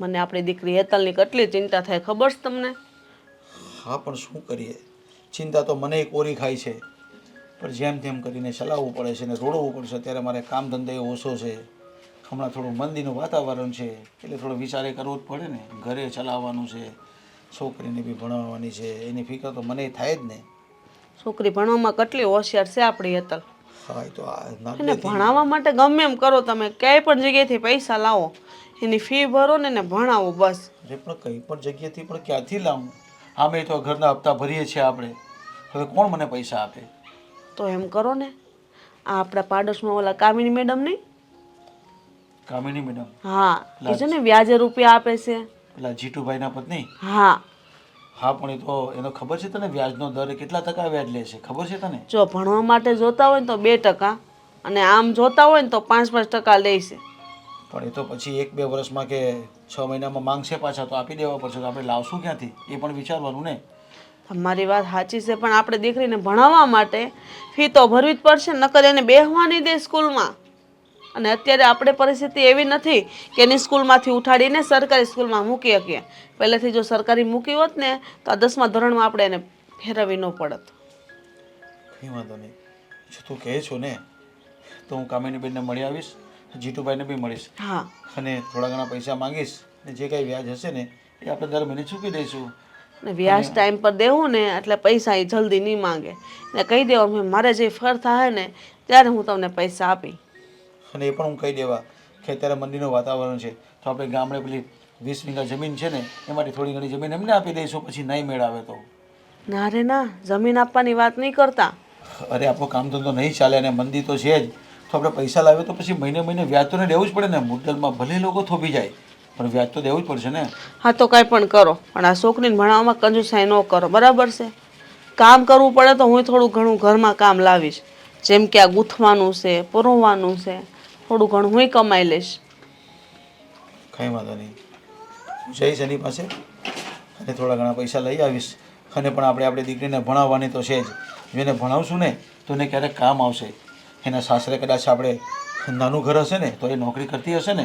મને આપણી દીકરી હેતલની કેટલી ચિંતા થાય ખબર છે તમને? હા પણ શું કરીએ? ચિંતા તો મને કોરી ખાય છે. પણ જેમ તેમ કરીને ચલાવવું પડે છે ને રોડવું પડશે. ત્યારે મારે કામ ધંધે એ ઓછો છે. હમણાં થોડું મંદીનું વાતાવરણ છે. એટલે થોડો વિચારે કરવો જ પડે ને. ઘરે ચલાવવાનું છે છોકરીને બી ભણાવવાની છે. એની ફિકર તો મને થાય જ ને. છોકરી ભણવામાં કેટલી હોશિયાર છે આપણી હેતલ. હા તો એને ભણાવવા માટે ગમે એમ કરો તમે. ક્યાંય પણ જગ્યાએથી પૈસા લાવો. એની ફી ભરો ને એને ભણાવો બસ. અરે પણ કઈ પણ જગ્યાથી પણ ક્યાંથી લાવું? આમે તો ઘરના હપ્તા ભરીએ છીએ આપણે. હવે કોણ મને પૈસા આપે? તો એમ કરો ને. આ આપણા પાડોશમાં ઓલા કામિની મેડમ નહીં કામિની મેડમ? હા એ છે ને વ્યાજે રૂપિયા આપે છે. પેલા જીટુભાઈના પત્ની? હા. હા પણ એ તો એનો ખબર છે તને વ્યાજનો દર? કેટલા ટકા વ્યાજ લે છે? ખબર છે તને? જો ભણવા માટે જોતા હોય ને તો બે ટકા અને આમ જોતા હોય ને તો પાંચ પાંચ ટકા લે છે. પણ એ તો પછી એક બે વર્ષમાં કે છ મહિનામાં માંગશે પાછા તો આપી દેવા પડશે તો આપણે લાવશું ક્યાંથી? એ પણ વિચારવાનું ને. તમારી વાત સાચી છે પણ આપણે દીકરીને ભણાવવા માટે ફી તો ભરવી જ પડશે નકર એને બેહવા નહીં દે સ્કૂલમાં. અને અત્યારે આપણે પરિસ્થિતિ એવી નથી કે એની સ્કૂલમાંથી ઉઠાડીને સરકારી સ્કૂલમાં મૂકી શકીએ. પહેલેથી જો સરકારી મૂકી હોત ને તો આ દસમા ધોરણમાં આપણે એને ફેરવી ન પડત. કંઈ વાંધો નહીં. જો તું કહે છો ને તો હું કામિની બેનને મળી આવીશ. જીતુભાઈને બી મળીશ. હા. અને થોડા ઘણા પૈસા માંગીશ ને જે કાંઈ વ્યાજ હશે ને એ આપણે દર મહિને ચૂકી દઈશું. ને વ્યાજ ટાઈમ પર દેવું ને એટલે પૈસા એ જલ્દી નહીં માંગે. ને કહી દેવાનું મારે જે ફર થાય ને ત્યારે હું તમને પૈસા આપી. અને એ પણ હું કહી દેવા કે અત્યારે મંદિરનું વાતાવરણ છે. તો આપણે ગામડે પેલી વીસ વીઘા જમીન છે ને એમાંથી થોડી ઘણી જમીન એમને આપી દઈશું પછી નહીં મેળાવે તો. ના રે ના જમીન આપવાની વાત નહીં કરતા. અરે આપણો કામ ધંધો નહીં ચાલે અને મંદી તો છે જ. તો આપણે પૈસા લાવીએ તો પછી મહિને મહિને વ્યાજ તો દેવું જ પડે ને. મુદ્દલમાં ભલે લોકો થોભી જાય પણ વ્યાજ તો દેવું જ પડશે ને. હા તો કાંઈ પણ કરો. પણ આ છોકરીને ભણાવવામાં કંજુસાઈ ન કરો. બરાબર છે? કામ કરવું પડે તો હું થોડું ઘણું ઘરમાં કામ લાવીશ. જેમ કે આ ગૂંથવાનું છે પરોવાનું છે. થોડું ઘણું હું કમાઈ લઈશ. કંઈ વાંધો નહીં. હું જઈશ એની પાસે અને થોડા ઘણા પૈસા લઈ આવીશ. અને પણ આપણે આપણી દીકરીને ભણાવવાની તો છે જ એને ભણાવશું ને તો એને ક્યારેક કામ આવશે. એના સાસરે કદાચ આપણે નાનું ઘર હશે ને તો એ નોકરી કરતી હશે ને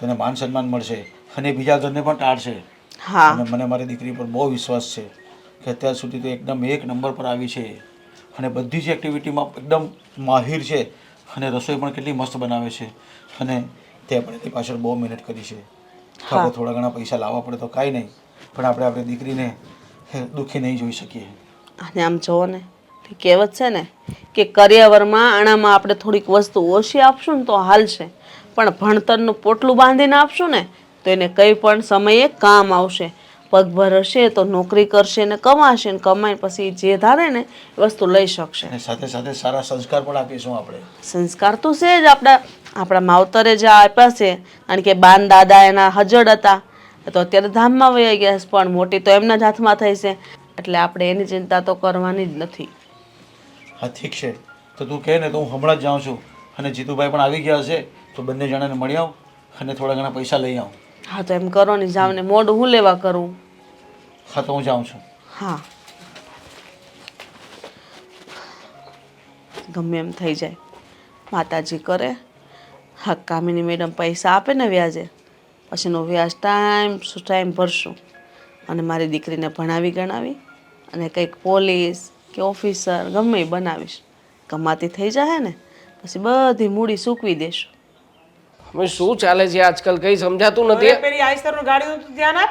તો એને માન સન્માન મળશે અને બીજા ઘરને પણ ટાળશે. હા. અને મને મારી દીકરી પર બહુ વિશ્વાસ છે કે અત્યાર સુધી તો એકદમ એક નંબર પર આવી છે. અને બધી જ એક્ટિવિટીમાં એકદમ માહિર છે અને રસોઈ પણ કેટલી મસ્ત બનાવે છે. અને તે પણ એની પાછળ બહુ મહેનત કરી છે. તો આપણે થોડા ઘણા પૈસા લાવવા પડે તો કાંઈ નહીં પણ આપણે આપણી દીકરીને દુઃખી નહીં જોઈ શકીએ. અને આમ જુઓ ને તે કહેવત છે ને કે કરિયાવરમાં આણામાં આપણે થોડીક વસ્તુ ઓછી આપશું ને તો હાલશે. પણ ભણતરનું પોટલું બાંધીને આપશું ને તો એને કંઈ પણ સમયે કામ આવશે. પગભર હશે તો નોકરી કરશે ને કમાશે ને કમાઈને પછી જે ધારે ને એ વસ્તુ લઈ શકશે. સાથે સાથે સારા સંસ્કાર પણ આપીશું આપણે. સંસ્કાર તો છે જ આપણા આપણા માવતરે જે આપ્યા છે. કારણ કે બાન દાદા એના હજડ હતા. તો અત્યારે ધામમાં વહી ગયા પણ મોટી તો એમના જ હાથમાં થઈ છે. એટલે આપણે એની ચિંતા તો કરવાની જ નથી. હા ઠીક છે. તો તું કહે ને તો હું હમણાં જ જાઉં છું. અને જીતુભાઈ પણ આવી ગયા હશે તો બંને જણાને મળી આવ અને થોડા ઘણા પૈસા લઈ આવું. હા તો એમ કરો ને જાવ ને. મોઢું હું લેવા કરું? હા તો હું જાઉં છું. હા. ગમે એમ થઈ જાય. માતાજી કરે. હા કામિની મેડમ પૈસા આપે ને વ્યાજે. પછીનો વ્યાજ ટાઈમ શું ટાઈમ ભરશું. અને મારી દીકરીને ભણાવી ગણાવી. અને કંઈક પોલીસ કે ઓફિસર ગમે એ બનાવીશ. કમાતી થઈ જાય ને પછી બધી મૂડી સૂકવી દેશું. હવે શું ચાલે છે આજકાલ? કઈ સમજાતું નથી? હવે પેલી આઈસ્તરનું ગાડીનું તું ધ્યાન આપ.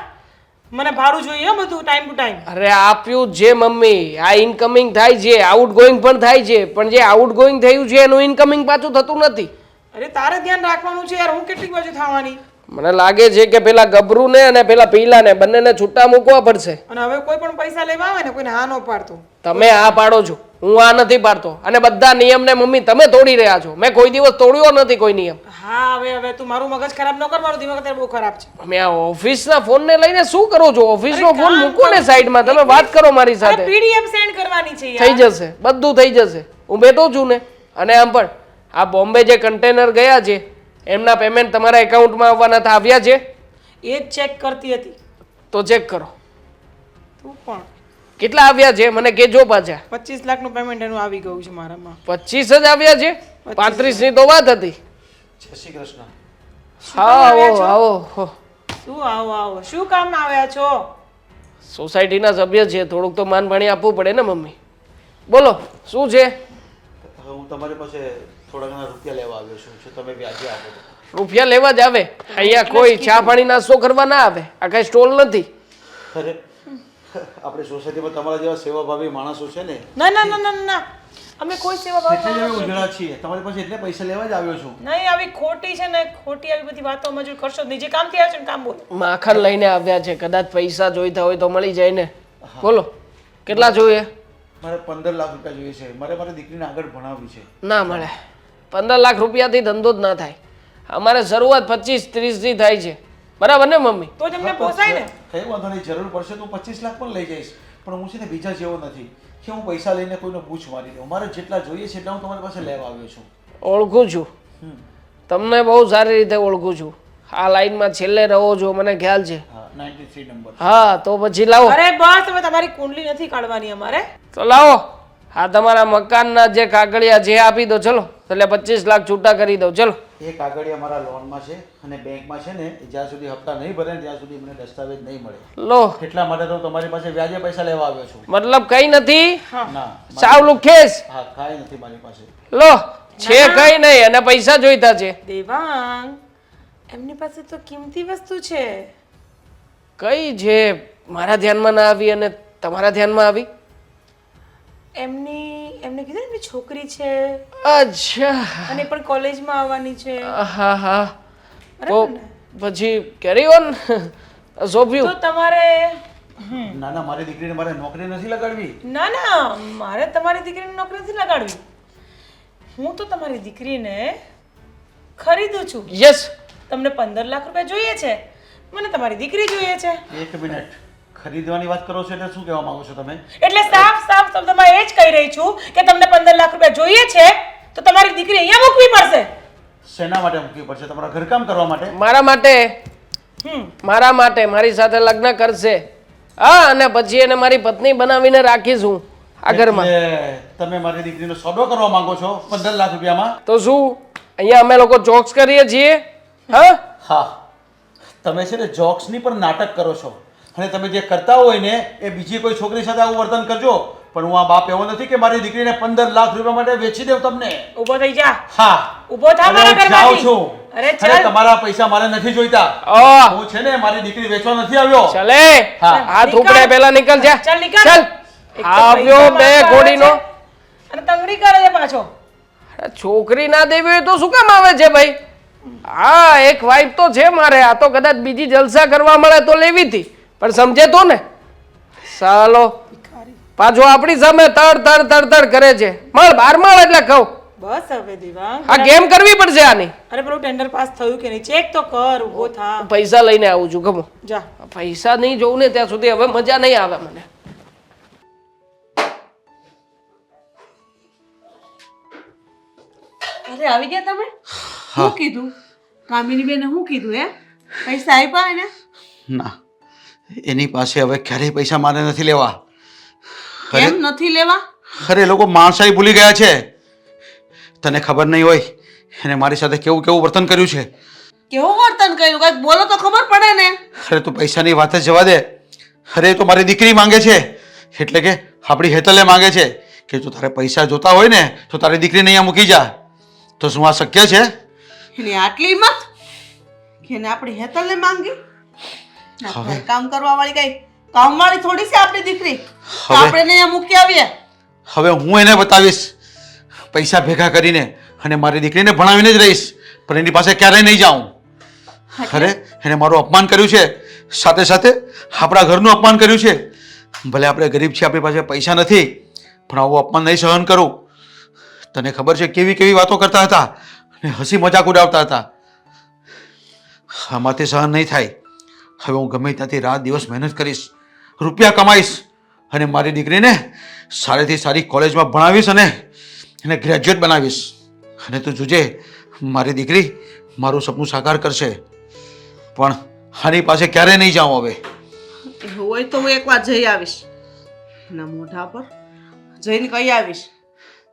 મને ભાડું જોઈએ હો બધું ટાઈમ ટુ ટાઈમ અરે આપ્યું જે મમ્મી. આ ઇનકમિંગ થાય છે આઉટ ગોઈંગ પણ થાય છે પણ જે આઉટ ગોઈંગ થયું છે એનું ઇનકમિંગ પાછું થતું નથી. અરે તારે ધ્યાન રાખવાનું છે યાર હું કેટલી બાજુ થવાની? મને લાગે છે કે પેલા ગભરુને અને પેલા પીલાને બંનેને છૂટા મૂકવા પડશે. અને હવે કોઈ પણ પૈસા લેવા આવે ને કોઈને હા ન પાડતો. તમે આ પાડો છો હું આ નથી પાડતો. અને બધા નિયમને મમ્મી તમે તોડી રહ્યા છો. મેં કોઈ દિવસ તોડ્યો નથી કોઈ નિયમ. હા હવે હવે તું મારું મગજ ખરાબ ન કર મારું દિમાગ અત્યારે બહુ ખરાબ છે. મેં આ ઓફિસના ફોનને લઈને શું કરો છો? ઓફિસનો ફોન મૂકો ને સાઈડમાં. તમે વાત કરો મારી સાથે. પીડીએફ સેન્ડ કરવાની છે થઈ જશે. બધું થઈ જશે. હું બેઠો છું ને. અને આમ પણ આ બોમ્બે જે કન્ટેનર ગયા છે એમના પેમેન્ટ તમારા એકાઉન્ટમાં આવવાના હતા આવ્યા છે? એ ચેક કરતી હતી. તો ચેક કરો. તું પણ. કેટલા આવ્યા છે? મને કેજો પાછા. પચીસ લાખનું પેમેન્ટ એનું આવી ગયું છે મારામાં. પચીસ જ આવ્યા છે? પાંત્રીસની તો વાત હતી. જય શ્રી કૃષ્ણ. હા આવો આવો શું આવો આવો? શું કામ આવ્યા છો? સોસાયટીના સભ્ય છે થોડુંક તો માન પાણી આપવું પડે ને મમ્મી. બોલો શું છે? હું તમારી પાસે થોડા ઘણા રૂપિયા લેવા આવ્યો છું જો તમે વ્યાજે આપો રૂપિયા લેવા જ આવે. અહીંયા કોઈ ચા પાણી નાસ્તો કરવા ના આવે. આ કઈ સ્ટોલ નથી. અરે આપણે સોસાયટીમાં તમારા જેવા સેવાભાવી માણસો છે ને ના ના ના ના ના. અમે કોઈ સેવા ભાવ એટલે ઉજળા છીએ. તમારી પાસે એટલે પૈસા લેવા જ આવ્યો છું. નહીં આવી ખોટી છે ને ખોટી આવી બધી વાતો મજૂર કરશો જ નહીં. જે કામથી આવ્યો છે ને કામ બોલ. માખણ લઈને આવ્યા છે. કદાચ પૈસા જોઈતા હોય તો મળી જાય ને. બોલો કેટલા જોઈએ? મારે પંદર લાખ રૂપિયા જોઈએ છે. મારે મારી દીકરીને આગળ ભણાવવી છે. ના મળે. પંદર લાખ રૂપિયાથી ધંધો જ ના થાય. અમારે શરૂઆત પચીસ ત્રીસથી થાય છે. બરાબર ને મમ્મી? તો જ અમને પોસાય ને. કઈ વાંધો નહીં જરૂર પડશે તો પચીસ લાખ પણ લઈ જઈશ. પણ હું છે ને બીજા જેવો નથી. કે હું પૈસા લઈને કોઈનો પૂછ મારી દઉં. મારે જેટલા જોઈએ છે એટલા હું તમારી પાસે લેવા આવ્યો છું. ઓળખું છું. તમને બહુ સારી રીતે ઓળખું છું. આ લાઈનમાં છેલ્લે રહો છો મને ખ્યાલ છે. હા તો પછી લાવો. અરે બસ હવે તમારી કુંડલી નથી કાઢવાની અમારે. તો લાવો. હા તમારા મકાનના જે કાગળિયા જે આપી દો ચલો. એટલે પચીસ લાખ છૂટા કરી દો ચલો. એ કાગળિયા અમારા લોનમાં છે અને બેંકમાં છે ને જ્યાં સુધી હપ્તા નહીં ભરે ત્યાં સુધી મને દસ્તાવેજ નહીં મળે. લો. એટલા માટે તો તમારી પાસે વ્યાજે પૈસા લેવા આવ્યો છું. મતલબ કઈ નથી? ના સાવ લુખેસ હા કઈ નથી મારી પાસે. લો છે કઈ નહીં અને પૈસા જોઈતા છે. દેવાંગ એમની પાસે તો કિંમતી વસ્તુ છે. કઈ જે મારા ધ્યાનમાં ના આવી અને તમારા ધ્યાનમાં આવી? એમની એમને કીધું ને એમની છોકરી છે. અચ્છા. અને પણ કોલેજમાં આવવાની છે. હા. હા તો ને? પછી કેરી ઓન તો તમારે ના ના મારી દીકરીને મારે નોકરી નથી લગાડવી. ના ના મારે તમારી દીકરીને નોકરી નથી લગાડવી. હું તો તમારી દીકરીને ખરીદું છું. યસ તમને પંદર લાખ રૂપિયા જોઈએ છે. મને તમારી દીકરી જોઈએ છે. એક મિનિટ. ખરીદવાની વાત કરો છો એટલે શું કહેવા માંગો છો તમે? એટલે સાફ શબ્દમાં એ જ કહી રહી છું કે તમને પંદર લાખ રૂપિયા જોઈએ છે તો તમારી દીકરી અહીંયા મૂકવી પડશે. શેના માટે મૂકવી પડશે? તમારા ઘરકામ કરવા માટે? મારા માટે? હમ. મારા માટે? મારી સાથે લગ્ન કરશે. હા અને પછી એને મારી પત્ની બનાવીને રાખીશું આ ઘરમાં. તમે મારી દીકરીનો સોદો કરવા માંગો છો પંદર લાખ રૂપિયામાં? તો શું? અહીંયા અમે લોકો જોક્સ કરીએ છીએ હા? હા. તમે છે ને જોક્સની પણ નાટક કરો છો. અને તમે જે કરતા હોય ને એ બીજી કોઈ છોકરી સાથે આવું વર્તન કરજો. પણ હું આ બાપ એવો નથી કે મારી દીકરીને પંદર લાખ રૂપિયા માટે વેચી દેવ તમને. ઊભો થઈ જા. હા. ઊભો થા મારા હું જાઉં છું. અરે ચલ. તમારા પૈસા મારે નથી જોઈતા. હું છે ને મારી દીકરી વેચવા નથી આવ્યો. ચલે. હા. હાથ ઉપડે પેલા નીકળ જા. ચાલ નીકળ. ચલ. આવ્યો બે ઘોડીનો અને તંગડી કરે છે પાછો. છોકરી ના દેવી હોય તો શું કામ આવે છે ભાઈ? હા એક વાઈફ તો છે મારે. આ તો કદાચ બીજી જલસા કરવા મળે તો લેવી હતી. પણ સમજે તો ને. ચાલો પાછો આપણી સામે તડ તડ તડ તડ કરે છે. મળ બાર મળ એટલે કહું બસ હવે દીવા. આ ગેમ કરવી પડશે આની. અરે પેલું ટેન્ડર પાસ થયું કે નહીં? ચેક તો કર ઊભો થા. પૈસા લઈને આવું છું ગમો. જા. પૈસા નહીં જોઉં ને ત્યાં સુધી હવે મજા નહીં આવે મને. અરે આવી ગયા તમે? શું કીધું? કામિની બેને શું કીધું હે? પૈસા આપ્યા એને? ના. એની પાસે હવે ક્યારેય પૈસા મારે નથી લેવા. કેમ નથી લેવા? અરે લોકો માણસાઈ ભૂલી ગયા છે. તને ખબર નહીં હોય એને મારી સાથે કેવું કેવું વર્તન કર્યું છે? કેવું વર્તન કર્યું? કંઈક બોલો તો ખબર પડે ને. અરે તું પૈસાની વાત જ જવા દે. અરે એ તો મારી દીકરી માંગે છે. એટલે કે આપણી હેતલે માંગે છે કે જો તારે પૈસા જોતા હોય ને તો તારી દીકરીને અહીંયા મૂકી જા. તો શું આ શક્ય છે? એની આટલી હિંમત? કે એને આપણી હેતલને માંગી? ના, ઘર કામ કરવા વાળી કઈ? કામ વાળી થોડી છે આપણી દીકરી. તો હવે- આપણે એને અહીંયા મૂકી આવીએ હવે હું એને બતાવીશ પૈસા ભેગા કરીને અને મારી દીકરીને ભણાવીને જ રહીશ પણ એની પાસે ક્યારેય નહીં જાઉં. અરે એને મારું અપમાન કર્યું છે. સાથે સાથે આપણા ઘરનું અપમાન કર્યું છે. ભલે આપણે ગરીબ છીએ આપણી પાસે પૈસા નથી પણ આવું અપમાન નહીં સહન કરું. તને ખબર છે કેવી કેવી વાતો કરતા હતા અને હસી મજાક ઉડાવતા હતા. આમાંથી સહન નહીં થાય. હવે હું ગમે ત્યાંથી રાત દિવસ મહેનત કરીશ, રૂપિયા કમાઈશ અને મારી દીકરીને સારીથી સારી કોલેજમાં ભણાવીશ અને એને ગ્રેજ્યુએટ બનાવીશ. અને તું જોજે, મારી દીકરી મારું સપનું સાકાર કરશે. પણ આની પાસે ક્યારેય નહીં જાઉં હવે. હોય તો હું એકવાર જઈ આવીશ. એના મોઢા પર જઈને કહી આવીશ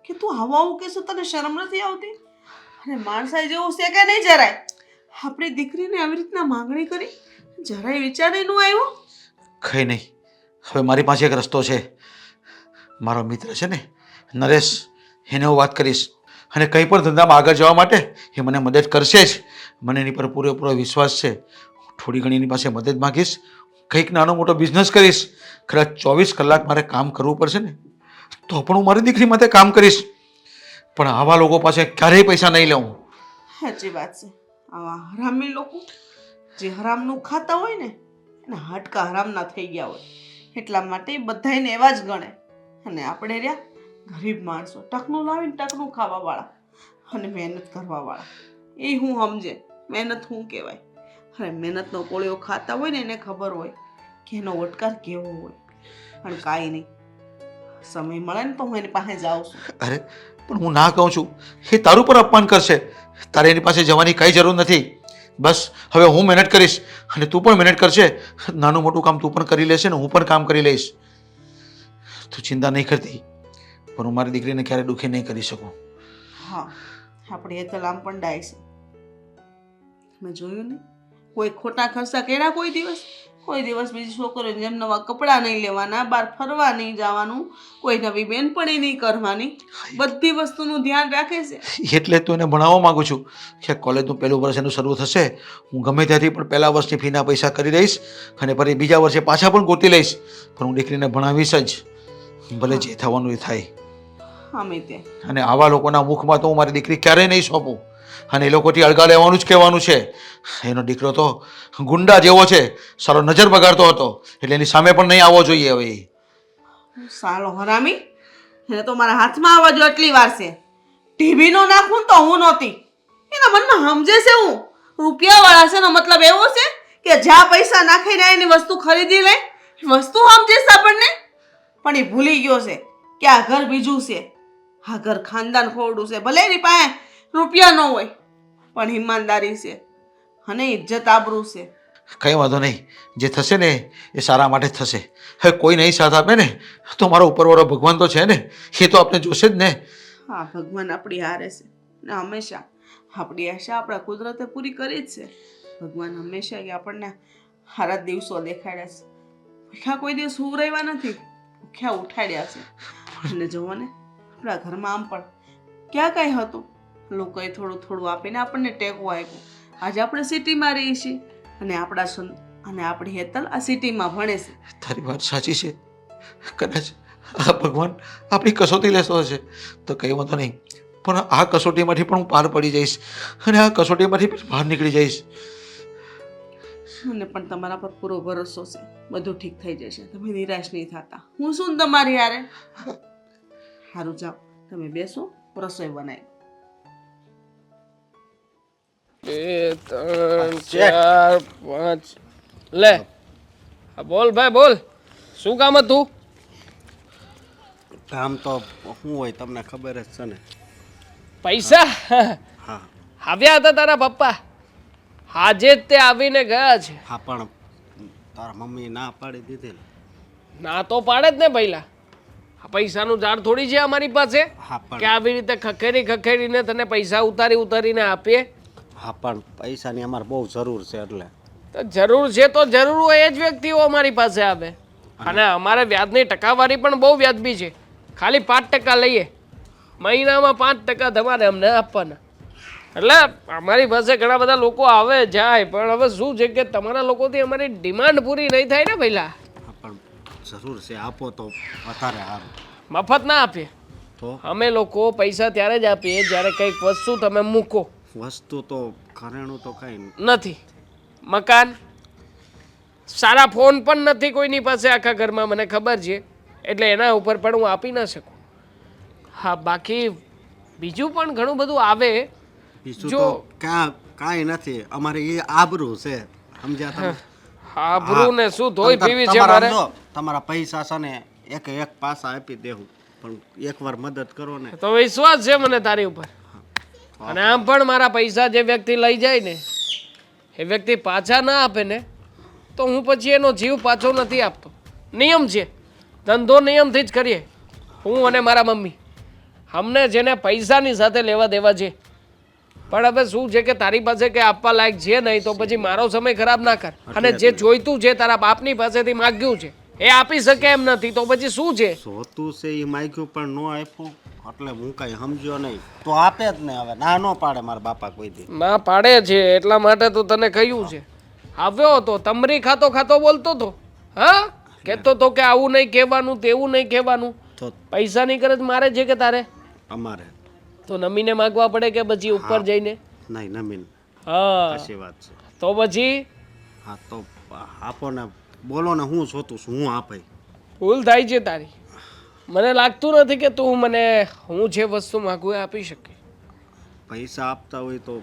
કે તું આવું આવું કહેશો, તને શરમ નથી આવતી? અને માણસાઈ જેવું છે કે નહીં જરાય? આપણી દીકરીને આવી રીતના માંગણી કરી? જરાય વિચારે નું આવ્યો? કંઈ નહીં. હવે મારી પાસે એક રસ્તો છે. મારો મિત્ર છે ને નરેશ એને હું વાત કરીશ. અને કંઈ પણ ધંધામાં આગળ જવા માટે એ મને મદદ કરશે જ. મને એની પર પૂરેપૂરો વિશ્વાસ છે. થોડી ઘણી એની પાસે મદદ માગીશ. કંઈક નાનો મોટો બિઝનેસ કરીશ. કદાચ ચોવીસ કલાક મારે કામ કરવું પડશે ને તો પણ હું મારી દીકરી માટે કામ કરીશ. પણ આવા લોકો પાસે ક્યારેય પૈસા નહીં લઉં. સાચી વાત છે. આવા હરામી લોકો. જે હરામનું ખાતા હોય ને, એના હાડકા હરામના થઈ ગયા હોય. એટલા માટે બધાને એવા જ ગણે. અને આપણે રહ્યા ગરીબ માણસો, ટકનું લાવીને ટકનું ખાવાવાળા અને મહેનત કરવાવાળા. એ હું સમજે, મહેનત શું કહેવાય. અને મહેનતનો કોળિયો ખાતા હોય ને, એને ખબર હોય કે એનો વટકાર કેવો હોય. પણ કાંઈ નહીં. સમય મળે ને તો હું એની પાસે જાઉં છું. અરે, પણ હું ના કહું છું. એ તારું પર અપમાન કરશે. તારે એની પાસે જવાની કઈ જરૂર નથી. બસ, હવે હું મહેનત કરીશ. અને તું પણ મહેનત કરશે નાનું મોટું કામ તું પણ કરી લેશે ને હું પણ કામ કરી લઈશ. તું ચિંતા નહીં કરતી, પણ હું મારી દીકરીને ક્યારે દુઃખી નહીં કરી શકું. હા, આપણે એ તલામ પણ ડાય છે. મેં જોયું ને કોઈ ખોટા ખર્ચા કર્યા કોઈ દિવસ? કોઈ દિવસ બીજી છોકરીઓને જેમ નવા કપડાં નહીં લેવાના બહાર ફરવા નહીં જવાનું કોઈ નવી બેનપણી નહીં કરવાની. બધી વસ્તુનું ધ્યાન રાખે છે. એટલે તો એને ભણાવવા માગું છું. કે કોલેજનું પહેલું વર્ષ એનું શરૂ થશે. હું ગમે ત્યાંથી પણ પહેલા વર્ષની ફીના પૈસા કરી દઈશ અને ફરી બીજા વર્ષે પાછા પણ ગોતી લઈશ. પણ હું દીકરીને ભણાવીશ જ. ભલે જે થવાનું એ થાય. અને આવા લોકોના મુખમાં તો હું મારી દીકરી ક્યારેય નહીં સોંપું. અને એ લોકોથી અળગા લેવાનું જ કહેવાનું છે. એનો દીકરો તો ગુંડા જેવો છે. સારો નજર બગાડતો હતો. એટલે એની સામે પણ નહીં આવવો જોઈએ હવે. સાલો હરામી, એને તો મારા હાથમાં આવવા જો એટલી વાર છે. ટીવી નો નાખું તો હું નહોતી. એના મનમાં સમજે છે હું. રૂપિયાવાળા છે એનો મતલબ એવો છે કે જ્યાં પૈસા નાખીને એની વસ્તુ ખરીદી લે વસ્તુ સમજે છે આપણને. પણ એ ભૂલી ગયો છે કે આ ઘર બીજું છે. આ ઘર ખાનદાન ખોરડું છે. ભલે એની પાસે રૂપિયા ન હોય. પણ ઈમાનદારી છે અને ઇજ્જત આબરૂ છે. કંઈ વાંધો નહીં. જે થશે ને એ સારા માટે જ થશે. હવે કોઈ નહીં સાથ આપે ને તો મારો ઉપરવાળો ભગવાન તો છે ને એ તો આપણે જોશે જ ને. હા ભગવાન આપણી હારે છે. ને હંમેશા આપણી આશા આપણા કુદરતે પૂરી કરી જ છે. ભગવાન હંમેશા એ આપણને હારા દિવસો દેખાડ્યા છે. ભૂખ્યા કોઈ દિવસ હું રહેવા નથી ભૂખ્યા ઉઠાડ્યા છે. અને જુઓ ને આપણા ઘરમાં આમ પણ ક્યાં કાંઈ હતું? લોકોએ થોડું થોડું આપીને આપણને ટેકો આપ્યો. આજે આપણે સિટીમાં રહીએ છીએ અને આપણા સુન અને આપણી હેતલ આ સિટીમાં ભણે છે. તારી વાત સાચી છે. કદાચ આ ભગવાન આપણી કસોટી લેતો હશે. તો કંઈ વાંધો નહીં. પણ આ કસોટીમાંથી પણ હું પાર પડી જઈશ અને આ કસોટીમાંથી પણ બહાર નીકળી જઈશ. મને પણ તમારા પર પૂરો ભરોસો છે. બધું ઠીક થઈ જશે. તમે નિરાશ નહીં થતા. હું શું તમારી યારે સારું જાઓ. તમે બેસો રસોઈ બનાવી બે ત્રણ ચાર પાંચ. લે. બોલ ભાઈ બોલ. શું કામ હતું? કામ તો શું હોય તમને ખબર જ છે ને. પૈસા? હા. આવ્યા હતા તારા પપ્પા. આજે જ તે આવીને ગયા છે. હા પણ તારા મમ્મી ના પાડી દીધી ને ના તો પાડે જ ને પહેલા આ પૈસાનું ઝાડ થોડી છે અમારી પાસે. કે આવી રીતે ખખેરી ખખેરીને તને પૈસા ઉતારી ઉતારીને આપીએ? હા પણ પૈસાની અમારે બહુ જરૂર છે એટલે. તો જરૂર છે તો જરૂર હોય એ જ વ્યક્તિઓ અમારી પાસે આવે. અને અમારે વ્યાજની ટકાવારી પણ બહુ વ્યાજબી છે. ખાલી પાંચ ટકા લઈએ. મહિનામાં પાંચ ટકા તમારે અમને આપવાના. એટલે અમારી પાસે ઘણા બધા લોકો આવે જાય પણ હવે શું છે કે તમારા લોકોથી અમારી ડિમાન્ડ પૂરી નહીં થાય ને પહેલા પણ જરૂર છે આપો તો વધારે સારું. મફત ના આપીએ. તો? અમે લોકો પૈસા ત્યારે જ આપીએ જ્યારે કંઈક વસ્તુ તમે મૂકો. વસ્તુ તો ઘરેણું તો કાંઈ નથી. મકાન? સારા ફોન પણ નથી કોઈની પાસે આખા ઘરમાં મને ખબર છે. એટલે એના ઉપર પણ હું આપી ન શકું. હા બાકી બીજું પણ ઘણું બધું આવે. બીજું જો- તો કાંઈ નથી. અમારે એ આબરૂ છે. સમજ્યા તમે? આબરૂ ને શું ધોઈ પીવી છે મારે તમારા પૈસા છે ને એક એક પાસા આપી દેવું. પણ એકવાર મદદ કરો ને. તો વિશ્વાસ છે મને તારી ઉપર. અને આમ પણ મારા પૈસા જે વ્યક્તિ લઈ જાય ને એ વ્યક્તિ પાછા ના આપે ને તો હું પછી એનો જીવ પાછો નથી આપતો. નિયમ છે. ધંધો નિયમથી જ કરીએ. હું અને મારા મમ્મી. અમને જેને પૈસાની સાથે લેવા દેવા છે. પણ હવે શું છે કે તારી પાસે કે આપવા લાયક છે નહીં તો પછી મારો સમય ખરાબ ના કર. અને જે જોઈતું છે તારા બાપની પાસેથી માગ્યું છે એ આપી શકે એમ નથી તો પછી શું છે? સોતું છે એ માગ્યું પણ ન આપ્યું. એટલે હું કઈ સમજ્યો નહીં. તો આપે જ ને હવે. ના ન પાડે મારા બાપા કોઈ દી. ના પાડે છે એટલા માટે તો તને કહ્યું છે. આવ્યો હતો તમરી ખાતો ખાતો બોલતો હતો હા? કહેતો તો કે આવું નહીં કહેવાનું તેવું નહીં કહેવાનું. તો પૈસાની કરજ મારે છે કે તારે? અમારે. તો નમીને માગવા પડે કે પછી ઉપર જઈને? નહીં નમીન. હા. સાચી વાત છે. તો પછી? હા તો આપો ને. બોલો ને હું જોતું છું હું આપે. ભૂલ થાય છે તારી. મને લાગતું નથી કે તું મને હું જે વસ્તુ માગું એ આપી શકે. પૈસા આપતા હોય તો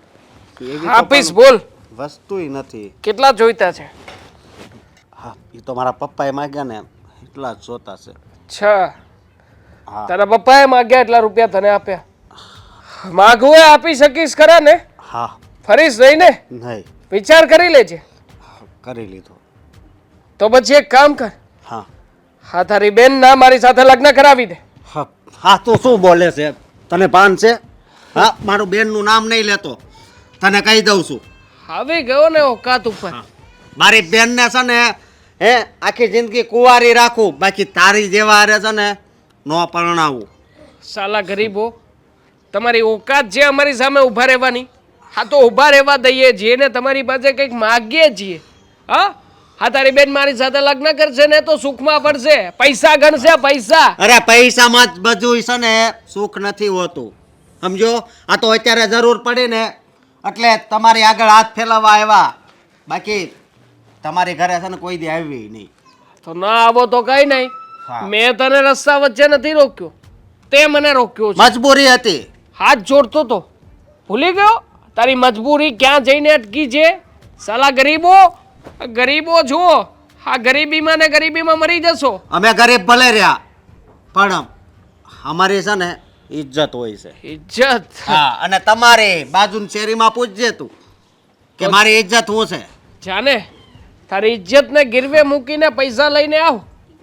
આપીશ બોલ. વસ્તુય નથી. કેટલા જોઈતા છે? હા એ તો મારા પપ્પાએ માગ્યા ને એટલા જ જોતા છે. છ તારા પપ્પાએ માગ્યા એટલા રૂપિયા તને આપ્યા? માગવું એ આપી શકીશ ખરા ને? હા. ફરીશ નહીં ને? નહીં. વિચાર કરી લેજે. કરી લીધો. તો પછી એક કામ કર. હા. હા તારી બેન ના મારી સાથે લગ્ન કરાવી દે. હા હા તો શું બોલે છે? તને ભાન છે? હા મારું બેનનું નામ નહીં લેતો. તને કહી દઉં છું. આવી ગયો ને ઓકાત ઉપર. મારી બેનને છે ને હે આખી જિંદગી કુંવારી રાખું. બાકી તારી જેવા હારે છે ને ન પરણાવું. સાલા ગરીબો તમારી ઓકાત જે અમારી સામે ઊભા રહેવાની હા તો ઊભા રહેવા દઈએ છીએ ને તમારી પાસે કંઈક માગીએ છીએ. હા? હા તારી બેન મારી સાથે લગ્ન કરશે ને તો સુખમાં પડશે. પૈસા ગણશે પૈસા. અરે પૈસામાં જ બધું છે ને સુખ નથી હોતું. સમજો? આ તો અત્યારે જરૂર પડે ને એટલે તમારી આગળ હાથ ફેલાવવા આવ્યા. બાકી તમારી ઘરે છે ને કોઈ દી આવી નહીં તો ના આવો તો કઈ નહીં મેં તને રસ્તા વચ્ચે નથી રોક્યો. તે મને રોક્યો છે. મજબૂરી હતી. હાથ જોડતો તો. ભૂલી ગયો? તારી મજબૂરી ક્યાં જઈને અટકી છે? સાલા ગરીબો ગરીબો જુઓ. આ ગરીબીમાં ને ગરીબીમાં મરી જશો. અમે ગરીબ ભલે રહ્યા પણ અમારી છે ને ઇજ્જત હોય છે. ઇજ્જત હા અને તમારી બાજુની શેરીમાં પૂછજે તું કે મારી ઇજ્જત હું છે? જાને તારી ઇજ્જતને ગીરવે મૂકીને પૈસા લઈને આવ.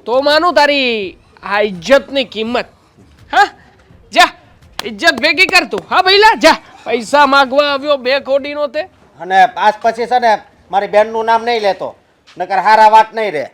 તો માનું તારી આ ઇજ્જતની કિંમત. હા જા ઇજ્જત ભેગી કર તું. હા ભઈલા જા. પૈસા માગવા આવ્યો બે કોડીનો તે. અને આજ પછી છે ને મારી બેનનું નામ નહીં લેતો નકર હારા વાત નહીં રહે.